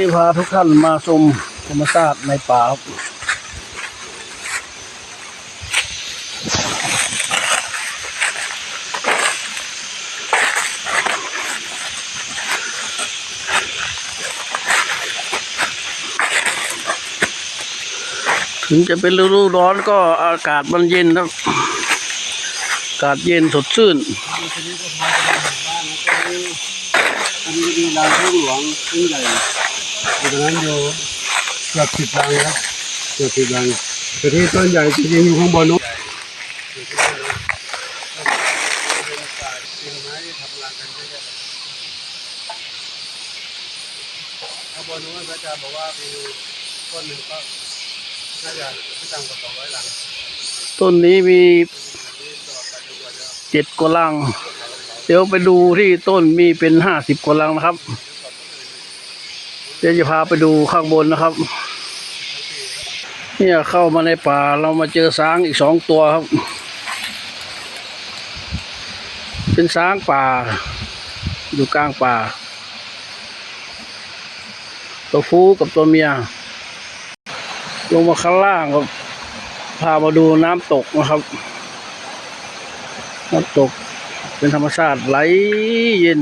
ที่พาทุกท่านมาชมธรรมชาติในป่าครับถึงจะเป็นฤดูร้อนก็อากาศมันเย็นครับ อากาศเย็นสดชื่นอันนี้มีลานทุ่งหลวงทุ่งใหญ่ อยู่ตรงนั้นอยู่เกือบสิบลังครับเกือบสิบลังแต่ที่ต้นใหญ่จริงๆอยู่ข้างบนนู้นข้างบนนู้นพระอาจารย์บอกว่ามีต้นหนึ่งก็น่าจะไม่ต่ำกว่าสองร้อยหลังต้นนี้มีเจ็ดกว่าลัง เดี๋ยวไปดูที่ต้นมีเป็นห้าสิบกว่าลังนะครับ เดี๋ยวจะพาไปดูข้างบนนะครับ เนี่ยเข้ามาในป่าเรามาเจอช้างอีกสองตัวครับ เป็นช้างป่า อยู่กลางป่า ตัวฟูกับตัวเมีย ลงมาข้างล่างครับพามาดูน้ำตกนะครับ น้ำตกเป็นธรรมชาติไหลเย็น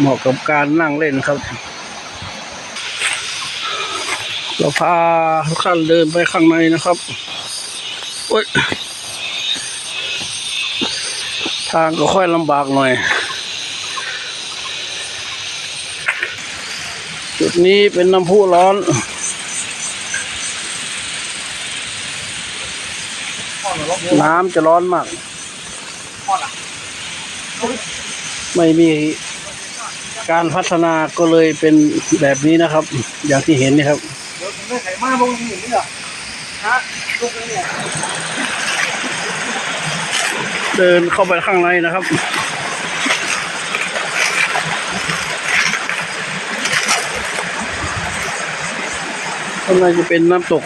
เหมาะกับการนั่งเล่นครับ เราพาทุกท่านเดินไปข้างในนะครับโอ้ยทางก็ค่อยลำบากหน่อย จุดนี้เป็นน้ำพุร้อนน้ำจะร้อนมาก ไม่มี การพัฒนาก็เลยเป็นแบบนี้นะครับ อย่างที่เห็นนี่ครับเดี๋ยวผมไม่ใส่มาพวกนี้นี่หรอฮะลูกนี่เดินเข้าไปข้างในนะครับข้างในจะเป็นน้ำตก